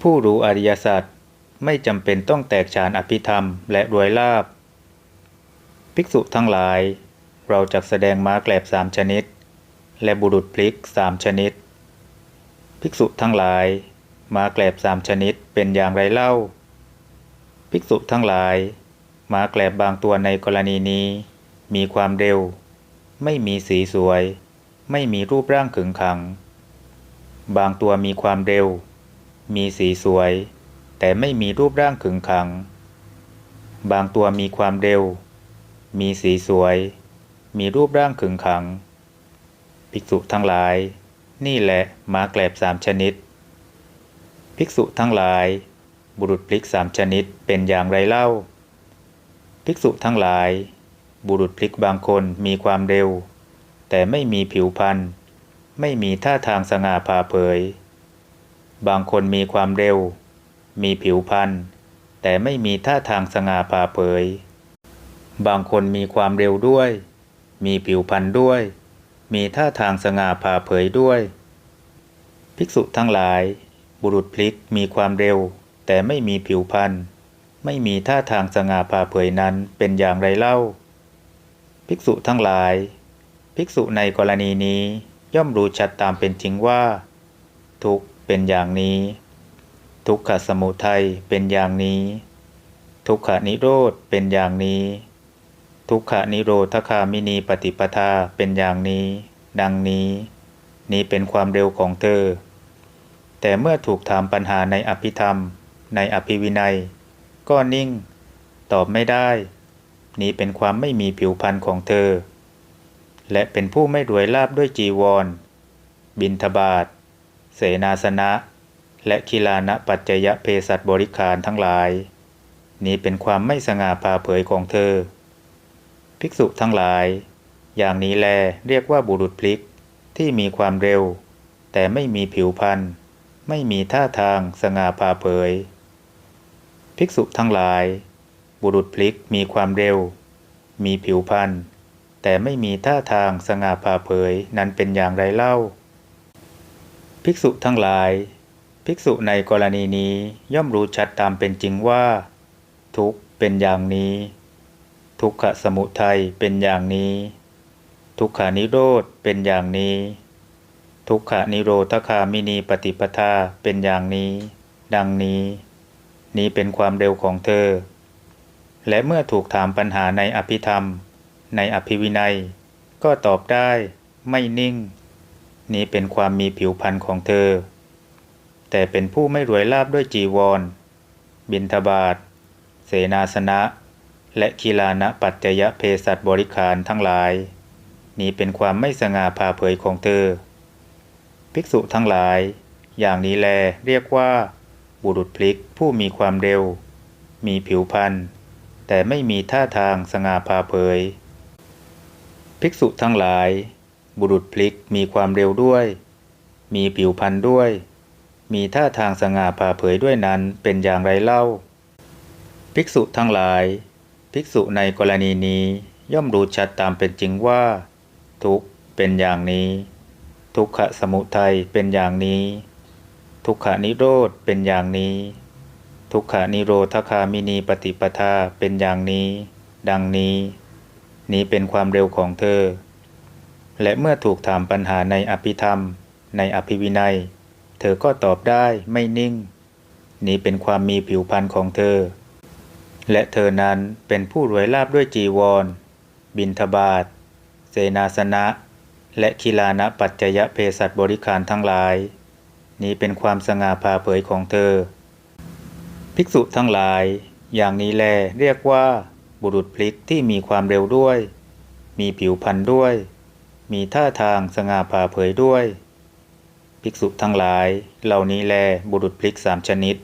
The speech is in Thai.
ผู้รู้อริยสัจไม่จำเป็นต้องแตกฉานอภิธรรมและรวยลาบ ภิกษุทั้งหลาย เราจะแสดงม้าแกลบสามชนิด และบุรุษพลิกสามชนิด ภิกษุทั้งหลายม้าแกลบสามชนิดเป็นอย่างไรเล่า ภิกษุทั้งหลายม้าแกลบบางตัวในกรณีนี้ มีความเร็ว ไม่มีสีสวย ไม่มีรูปร่างขึงขัง บางตัวมีความเร็ว มีสีสวย แต่ไม่มีรูปร่างขึงขัง บางตัวมีความเร็ว มีสีสวย มีรูปร่างขึงขัง ภิกษุทั้งหลาย นี่แหละมาแกลบสามชนิด ภิกษุทั้งหลาย บุรุษพลิกสามชนิดเป็นอย่างไรเล่า ภิกษุทั้งหลาย บุรุษพลิกบางคนมีความเร็ว แต่ไม่มีผิวพรรณไม่มีท่าทางสง่าผ่าเผย บางคนมีความเร็ว มีผิวพรรณแต่ไม่มีท่าทางสง่าผ่าเผย บางคนมีความเร็วด้วย มีผิวพรรณด้วย มีท่าทางสง่าผ่าเผยด้วย ภิกษุทั้งหลาย บุรุษพลิกมีความเร็ว แต่ไม่มีผิวพรรณไม่มีท่าทางสง่าผ่าเผยนั้นเป็นอย่างไรเล่า ภิกษุทั้งหลาย ภิกษุในกรณีนี้ย่อมรู้ชัดตามเป็นจริงว่า ทุกข เป็นอย่างนี้ ทุกขสมุทัยเป็นอย่างนี้ ทุกขนิโรธเป็นอย่างนี้ ทุกขนิโรธคามินีปฏิปทาเป็นอย่างนี้ ดังนี้ นี้เป็นความเร็วของเธอ แต่เมื่อถูกถามปัญหาในอภิธรรม ในอภิวินัย ก็นิ่ง ตอบไม่ได้ นี้เป็นความไม่มีผิวพรรณของเธอ และเป็นผู้ไม่รวยลาบด้วยจีวร บินทบาท เสนาสนะ และคิลานะปัจจยะเพสัตบริขารทั้งหลาย นี้เป็นความไม่สง่าผ่าเผยของเธอ ภิกษุทั้งหลาย อย่างนี้แลเรียกว่าบุรุษพลิกที่มีความเร็ว แต่ไม่มีผิวพรรณไม่มีท่าทางสง่าผ่าเผย ภิกษุทั้งหลาย บุรุษพลิกมีความเร็ว มีผิวพรรณแต่ไม่มีท่าทางสง่าผ่าเผยนั้นเป็นอย่างไรเล่า ภิกษุทั้งหลาย ภิกษุในกรณีนี้ย่อมรู้ชัดตามเป็นจริงว่า ทุกข์เป็นอย่างนี้ ทุกขสมุทัยเป็นอย่างนี้ ทุกขานิโรธเป็นอย่างนี้ ทุกขานิโรธคามินีปฏิปทาเป็นอย่างนี้ ดังนี้ นี้เป็นความเร็วของเธอ และเมื่อถูกถามปัญหาในอภิธรรม ในอภิวินัย ก็ตอบได้ไม่นิ่ง นี้เป็นความมีผิวพรรณของเธอ แต่เป็นผู้ไม่รวยลาบด้วยจีวร บินทบาทเสนาสนะ และคีลานะปัจจยะเพสัตบริขารทั้งหลาย นี้เป็นความไม่สง่าผ่าเผยของเธอ ภิกษุทั้งหลาย อย่างนี้แลเรียกว่า บุรุษพลิกผู้มีความเร็ว มีผิวพรรณแต่ไม่มีท่าทางสง่าผ่าเผย ภิกษุทั้งหลาย บุรุษพลิกมีความเร็วด้วย มีผิวพรรณด้วย มีท่าทางสง่าผ่าเผยด้วยนั้นเป็นอย่างไรเล่า ภิกษุทั้งหลาย ภิกษุในกรณีนี้ย่อมรู้ชัดตามเป็นจริงว่า ทุกเป็นอย่างนี้ ทุกขสมุทัยเป็นอย่างนี้ ทุกขานิโรธเป็นอย่างนี้ ทุกขานิโรธคามินีปฏิปทาเป็นอย่างนี้ ดังนี้ นี้เป็นความเร็วของเธอ และเมื่อถูกถามปัญหาในอภิธรรม ในอภิวินัย เธอก็ตอบได้ไม่นิ่ง นี้เป็นความมีผิวพรรณของเธอ และเธอนั้นเป็นผู้รวยลาบด้วยจีวร บินทบาทเสนาสนะ และคิลานะปัจจยะเพสัตบริขารทั้งหลาย นี้เป็นความสง่าผ่าเผยของเธอ ภิกษุทั้งหลาย อย่างนี้แลเรียกว่าบุรุษพลิกที่มีความเร็วด้วย มีผิวพรรณด้วย มีท่าทางสง่าผ่าเผยด้วย ภิกษุทั้งหลาย เหล่านี้แลบุรุษพลิกสามชนิด